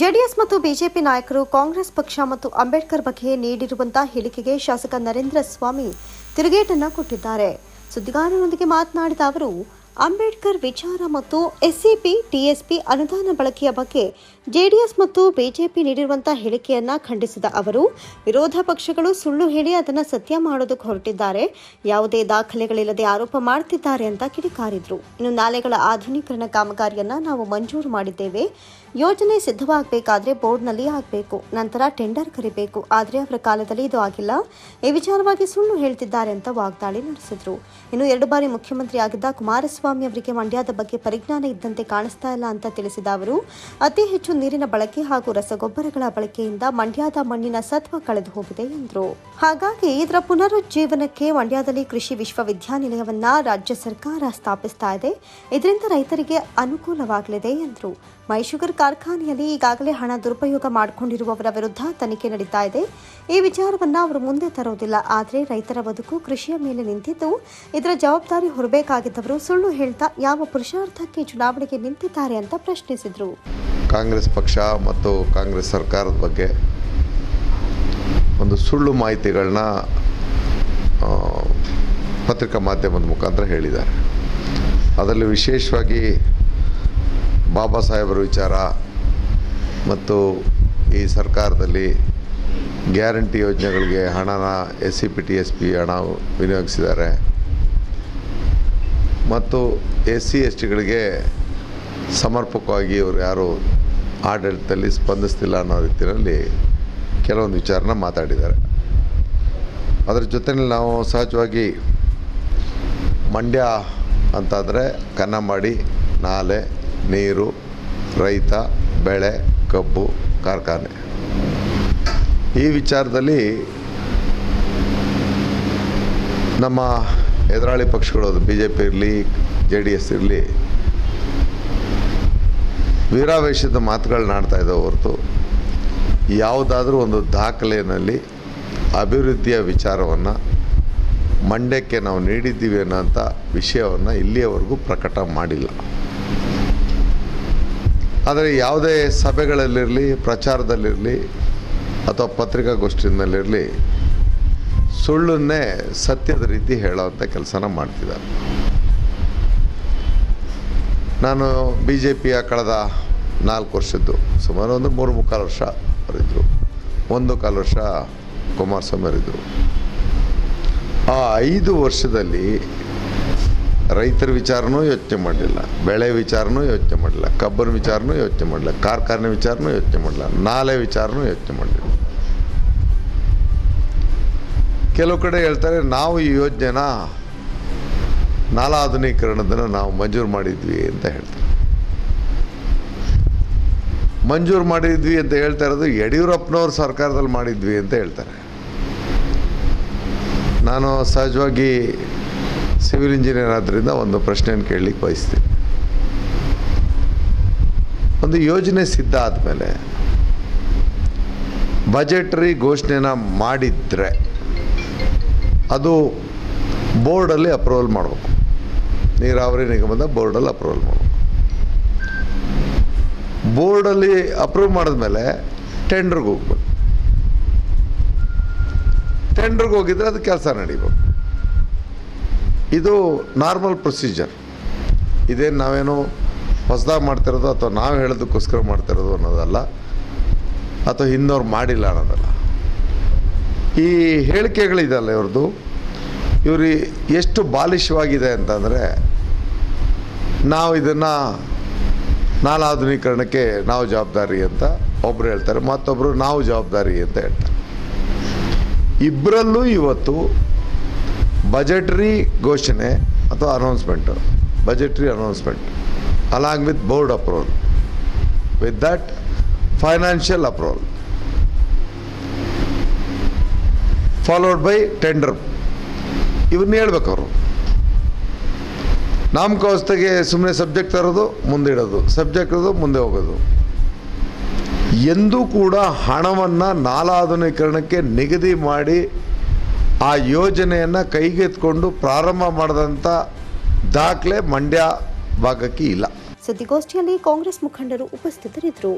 JDS ಮತ್ತು BJP ನಾಯಕರು ಕಾಂಗ್ರೆಸ್ ಪಕ್ಷ ಮತ್ತು ಅಂಬೇಡ್ಕರ್ ಬಗ್ಗೆ ನೀಡಿರುವಂತಹ ಹೇಳಿಕೆಗೆ ಶಾಸಕ ನರೇಂದ್ರ ಸ್ವಾಮಿ ತಿರುಗೇಟನ್ನು ಕೊಟ್ಟಿದ್ದಾರೆ. ಸುದ್ದಿಗಾರರೊಂದಿಗೆ ಮಾತನಾಡಿದ ಅವರು, ಅಂಬೇಡ್ಕರ್ ವಿಚಾರ ಮತ್ತು ಎಸ್ಸಿಪಿ, ಟಿಎಸ್ಪಿ ಅನುದಾನ ಬಳಕೆಯ ಬಗ್ಗೆ ಜೆಡಿಎಸ್ ಮತ್ತು ಬಿಜೆಪಿ ನೀಡಿರುವಂತಹ ಹೇಳಿಕೆಯನ್ನ ಖಂಡಿಸಿದ ಅವರು, ವಿರೋಧ ಪಕ್ಷಗಳು ಸುಳ್ಳು ಹೇಳಿ ಅದನ್ನು ಸತ್ಯ ಮಾಡೋದಕ್ಕೆ ಹೊರಟಿದ್ದಾರೆ. ಯಾವುದೇ ದಾಖಲೆಗಳಿಲ್ಲದೆ ಆರೋಪ ಮಾಡ್ತಿದ್ದಾರೆ ಅಂತ ಕಿಡಿಕಾರಿದ್ರು. ಇನ್ನು ನಾಲೆಗಳ ಆಧುನೀಕರಣ ಕಾಮಗಾರಿಯನ್ನ ನಾವು ಮಂಜೂರು ಮಾಡಿದ್ದೇವೆ. ಯೋಜನೆ ಸಿದ್ಧವಾಗಬೇಕಾದ್ರೆ ಬೋರ್ಡ್ನಲ್ಲಿ ಆಗಬೇಕು ನಂತರ ಟೆಂಡರ್ ಕರಿಬೇಕು. ಆದರೆ ಅವರ ಕಾಲದಲ್ಲಿ ಇದು ಆಗಿಲ್ಲ. ಈ ವಿಚಾರವಾಗಿ ಸುಳ್ಳು ಹೇಳ್ತಿದ್ದಾರೆ ಅಂತ ವಾಗ್ದಾಳಿ ನಡೆಸಿದ್ರು. ಇನ್ನು ಎರಡು ಬಾರಿ ಮುಖ್ಯಮಂತ್ರಿ ಆಗಿದ್ದ ಕುಮಾರಸ್ವಾಮಿ ಅವರಿಗೆ ಮಂಡ್ಯದ ಬಗ್ಗೆ ಪರಿಜ್ಞಾನ ಇದ್ದಂತೆ ಕಾಣಿಸ್ತಾ ಇಲ್ಲ ಅಂತ ತಿಳಿಸಿದ ಅವರು, ಅತಿ ಹೆಚ್ಚು ನೀರಿನ ಬಳಕೆ ಹಾಗೂ ರಸಗೊಬ್ಬರಗಳ ಬಳಕೆಯಿಂದ ಮಂಡ್ಯದ ಮಣ್ಣಿನ ಸತ್ವ ಕಳೆದು ಹೋಗಿದೆ ಎಂದರು. ಹಾಗಾಗಿ ಇದರ ಪುನರುಜ್ಜೀವನಕ್ಕೆ ಮಂಡ್ಯದಲ್ಲಿ ಕೃಷಿ ವಿಶ್ವವಿದ್ಯಾನಿಲಯವನ್ನ ರಾಜ್ಯ ಸರ್ಕಾರ ಸ್ಥಾಪಿಸ್ತಾ ಇದೆ. ಇದರಿಂದ ರೈತರಿಗೆ ಅನುಕೂಲವಾಗಲಿದೆ ಎಂದರು. ಮೈಶುಗರ್ ಕಾರ್ಖಾನೆಯಲ್ಲಿ ಈಗಾಗಲೇ ಹಣ ದುರುಪಯೋಗ ಮಾಡಿಕೊಂಡಿರುವವರ ವಿರುದ್ಧ ತನಿಖೆ ನಡೀತಾ ಇದೆ. ಈ ವಿಚಾರವನ್ನ ಅವರು ಮುಂದೆ ತರೋದಿಲ್ಲ. ಆದರೆ ರೈತರ ಬದುಕು ಕೃಷಿಯ ಮೇಲೆ ನಿಂತಿದ್ದು, ಇದರ ಜವಾಬ್ದಾರಿ ಹೊರಬೇಕಾಗಿದ್ದವರು ಸುಳ್ಳು ಹೇಳ್ತಾ ಯಾವ ಪುರುಷಾರ್ಥಕ್ಕೆ ಚುನಾವಣೆಗೆ ನಿಂತಿದ್ದಾರೆ ಅಂತ ಪ್ರಶ್ನಿಸಿದ್ರು. ಕಾಂಗ್ರೆಸ್ ಪಕ್ಷ ಮತ್ತು ಕಾಂಗ್ರೆಸ್ ಸರ್ಕಾರದ ಬಗ್ಗೆ ಒಂದು ಸುಳ್ಳು ಮಾಹಿತಿಗಳನ್ನ ಪತ್ರಿಕಾ ಮಾಧ್ಯಮದ ಮುಖಾಂತರ ಹೇಳಿದ್ದಾರೆ. ಅದರಲ್ಲಿ ವಿಶೇಷವಾಗಿ ಬಾಬಾ ಸಾಹೇಬರ ವಿಚಾರ ಮತ್ತು ಈ ಸರ್ಕಾರದಲ್ಲಿ ಗ್ಯಾರಂಟಿ ಯೋಜನೆಗಳಿಗೆ ಹಣನ S C P T S P ಹಣ ವಿನಿಯೋಗಿಸಿದ್ದಾರೆ. ಮತ್ತು ಎಸ್ ಸಿ ಎಸ್ ಟಿಗಳಿಗೆ ಸಮರ್ಪಕವಾಗಿ ಇವರು ಯಾರು ಆಡಳಿತದಲ್ಲಿ ಸ್ಪಂದಿಸ್ತಿಲ್ಲ ಅನ್ನೋ ರೀತಿಯಲ್ಲಿ ಕೆಲವೊಂದು ವಿಚಾರನ ಮಾತಾಡಿದ್ದಾರೆ. ಅದರ ಜೊತೆಯಲ್ಲಿ ನಾವು ಸಹಜವಾಗಿ ಮಂಡ್ಯ ಅಂತಾದರೆ ಕನ್ನಂಬಾಡಿ, ನಾಲೆ, ನೀರು, ರೈತ, ಬೆಳೆ, ಕಬ್ಬು, ಕಾರ್ಖಾನೆ. ಈ ವಿಚಾರದಲ್ಲಿ ನಮ್ಮ ಎದುರಾಳಿ ಪಕ್ಷಗಳು ಬಿ ಜೆ ಪಿ ಇರಲಿ, ಜೆ ಡಿ ಎಸ್ ಇರಲಿ ವೀರಾವೇಶದ ಮಾತುಗಳನ್ನ ಆಡ್ತಾ ಇದ್ದಾವೆ ಹೊರತು. ಯಾವುದಾದ್ರೂ ಒಂದು ದಾಖಲೆಯಲ್ಲಿ ಅಭಿವೃದ್ಧಿಯ ವಿಚಾರವನ್ನು ಮಂಡ್ಯಕ್ಕೆ ನಾವು ನೀಡಿದ್ದೀವಿ ಅನ್ನೋಂಥ ವಿಷಯವನ್ನು ಇಲ್ಲಿಯವರೆಗೂ ಪ್ರಕಟ ಮಾಡಿಲ್ಲ. ಆದರೆ ಯಾವುದೇ ಸಭೆಗಳಲ್ಲಿರಲಿ, ಪ್ರಚಾರದಲ್ಲಿರಲಿ ಅಥವಾ ಪತ್ರಿಕಾಗೋಷ್ಠಿನಲ್ಲಿರಲಿ ಸುಳ್ಳನ್ನೇ ಸತ್ಯದ ರೀತಿ ಹೇಳೋವಂಥ ಕೆಲಸನ ಮಾಡ್ತಿದ್ದಾರೆ. ನಾನು ಬಿ ಜೆ ಪಿಯ ಕಳೆದ ನಾಲ್ಕು ವರ್ಷದ್ದು, ಸುಮಾರು ಒಂದು ಮೂರು ಮುಕ್ಕಾಲು ವರ್ಷ ಅವರಿದ್ದರು ಒಂದು ಕಾಲು ವರ್ಷ ಕುಮಾರಸ್ವಾಮಿ ಅವರಿದ್ದರು ಆ ಐದು ವರ್ಷದಲ್ಲಿ ರೈತರ ವಿಚಾರನೂ ಯೋಚನೆ ಮಾಡಲಿಲ್ಲ, ಬೆಳೆ ವಿಚಾರನೂ ಯೋಚನೆ ಮಾಡಲಿಲ್ಲ, ಕಬ್ಬನ ವಿಚಾರನೂ ಯೋಚನೆ ಮಾಡಲಿಲ್ಲ, ಕಾರ್ಖಾನೆ ವಿಚಾರನೂ ಯೋಚನೆ ಮಾಡಲಿಲ್ಲ, ನಾಲೆ ವಿಚಾರನೂ ಯೋಚನೆ ಮಾಡಲಿಲ್ಲ. ಕೆಲವು ಕಡೆ ಹೇಳ್ತಾರೆ, ನಾವು ಈ ಯೋಜನೆನ ನಾಲಾ ಆಧುನೀಕರಣದನ್ನು ನಾವು ಮಂಜೂರು ಮಾಡಿದ್ವಿ ಅಂತ ಹೇಳ್ತಾರೆ. ಮಂಜೂರು ಮಾಡಿದ್ವಿ ಅಂತ ಹೇಳ್ತಾ ಇರೋದು ಯಡಿಯೂರಪ್ಪನವ್ರ ಸರ್ಕಾರದಲ್ಲಿ ಮಾಡಿದ್ವಿ ಅಂತ ಹೇಳ್ತಾರೆ. ನಾನು ಸಹಜವಾಗಿ ಸಿವಿಲ್ ಇಂಜಿನಿಯರ್ ಆದ್ದರಿಂದ ಒಂದು ಪ್ರಶ್ನೆಯನ್ನು ಕೇಳಲಿಕ್ಕೆ ಬಯಸ್ತೀನಿ. ಒಂದು ಯೋಜನೆ ಸಿದ್ಧ ಆದಮೇಲೆ ಬಜೆಟ್ರಿ ಘೋಷಣೆನ ಮಾಡಿದರೆ ಅದು ಬೋರ್ಡಲ್ಲಿ ಅಪ್ರೂವಲ್ ಮಾಡಬೇಕು. ನೀರಾವರಿ ನಿಗಮದ ಬೋರ್ಡಲ್ಲಿ ಅಪ್ರೂವಲ್ ಮಾಡಬೇಕು ಬೋರ್ಡಲ್ಲಿ ಅಪ್ರೂವ್ ಮಾಡಿದ್ಮೇಲೆ ಟೆಂಡ್ರಿಗೆ ಹೋಗ್ಬೇಕು. ಟೆಂಡ್ರಿಗೆ ಹೋಗಿದ್ರೆ ಅದು ಕೆಲಸ ನಡೀಬೇಕು. ಇದು ನಾರ್ಮಲ್ ಪ್ರೊಸೀಜರ್. ಇದೇನು ನಾವೇನು ಹೊಸದಾಗಿ ಮಾಡ್ತಿರೋದು ಅಥವಾ ನಾವು ಹೇಳೋದಕ್ಕೋಸ್ಕರ ಮಾಡ್ತಿರೋದು ಅನ್ನೋದಲ್ಲ, ಅಥವಾ ಹಿಂದವ್ರು ಮಾಡಿಲ್ಲ ಅನ್ನೋದಲ್ಲ. ಈ ಹೇಳಿಕೆಗಳಿದೆಯಲ್ಲ ಇವ್ರದ್ದು ಇವರು ಎಷ್ಟು ಬಾಲಿಶವಾಗಿದೆ ಅಂತಂದರೆ ನಾವು ಇದನ್ನು ನಾಲಾಧುನೀಕರಣಕ್ಕೆ ನಾವು ಜವಾಬ್ದಾರಿ ಅಂತ ಒಬ್ಬರು ಹೇಳ್ತಾರೆ ಮತ್ತೊಬ್ಬರು ನಾವು ಜವಾಬ್ದಾರಿ ಅಂತ ಹೇಳ್ತಾರೆ. ಇಬ್ಬರಲ್ಲೂ ಇವತ್ತು ಬಜೆಟ್ರಿ ಘೋಷಣೆ ಅಥವಾ announcement, budgetary announcement, along with board approval, with that financial approval, followed by tender. ಇವನ್ನ ಹೇಳ್ಬೇಕು ಅವರು. ನಾಮಕಾವಸ್ಥೆಗೆ ಸುಮ್ಮನೆ ಸಬ್ಜೆಕ್ಟ್ ತರೋದು, ಮುಂದೆ ಇಡೋದು. ಸಬ್ಜೆಕ್ಟ್ ಇರೋದು ಮುಂದೆ ಹೋಗೋದು. ಎಂದೂ ಕೂಡ ಹಣವನ್ನು ನಾಲಾಧುನೀಕರಣಕ್ಕೆ ನಿಗದಿ ಮಾಡಿ ಆ ಯೋಜನೆಯನ್ನು ಕೈಗೆತ್ಕೊಂಡು ಪ್ರಾರಂಭ ಮಾಡಿದಂಥ ದಾಖಲೆ ಮಂಡ್ಯ ಭಾಗಕ್ಕೆ ಇಲ್ಲ. ಸುದ್ದಿಗೋಷ್ಠಿಯಲ್ಲಿ ಕಾಂಗ್ರೆಸ್ ಮುಖಂಡರು ಉಪಸ್ಥಿತರಿದ್ದರು.